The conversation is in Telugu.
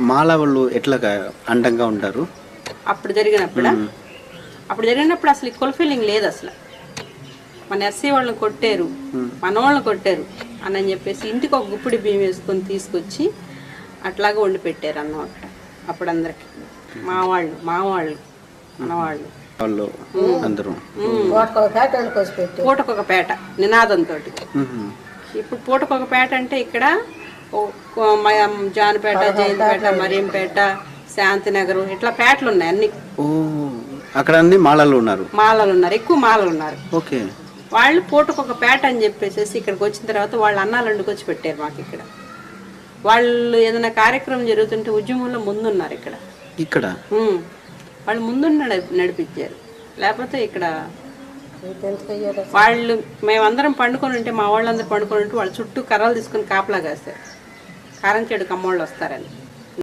మాల వాళ్ళు ఎట్లా అండంగా ఉంటారు? అప్పుడు జరిగినప్పుడు? అప్పుడు జరిగినప్పుడు అసలు ఈ కులఫీలింగ్ లేదు అసలు. మన ఎస్సీ వాళ్ళని కొట్టారు మన వాళ్ళని కొట్టారు అని చెప్పేసి ఇంటికి ఒక గుప్పిడి బియ్యం వేసుకొని తీసుకొచ్చి అట్లాగా వండి పెట్టారు అన్నమాట. అప్పుడు అందరికి. మా వాళ్ళు మా వాళ్ళు మన వాళ్ళు. అందరూ. పూటకొక పేట నినాదంతో. ఇప్పుడు పూటకొక పేట అంటే ఇక్కడ జానపేట జయంతిపేట మరియంపేట శాంతినగర్ ఇట్లా పేటలు ఉన్నాయి అన్ని ఓ అక్కడ అన్ని మాలలు ఉన్నారు. మాలలు ఉన్నారు ఎక్కువ మాలలు ఉన్నారు ఓకే. వాళ్ళు పూటకొక పేట అని చెప్పేసి ఇక్కడికి వచ్చిన తర్వాత వాళ్ళు అన్నాలు వండుకొచ్చి పెట్టారు మాకు ఇక్కడ. వాళ్ళు ఏదైనా కార్యక్రమం జరుగుతుంటే ఉద్యమంలో ముందున్నారు ఇక్కడ. ఇక్కడ. వాళ్ళు ముందున్న నడి- నడిపించారు. లేకపోతే ఇక్కడ వాళ్ళు మేమందరం పండుకొని ఉంటే మా వాళ్ళందరూ పండుకొని ఉంటే వాళ్ళ చుట్టూ కర్రలు తీసుకొని కాపలా కాస్తారు. కారం చెడు కమ్మోళ్ళు వస్తారని.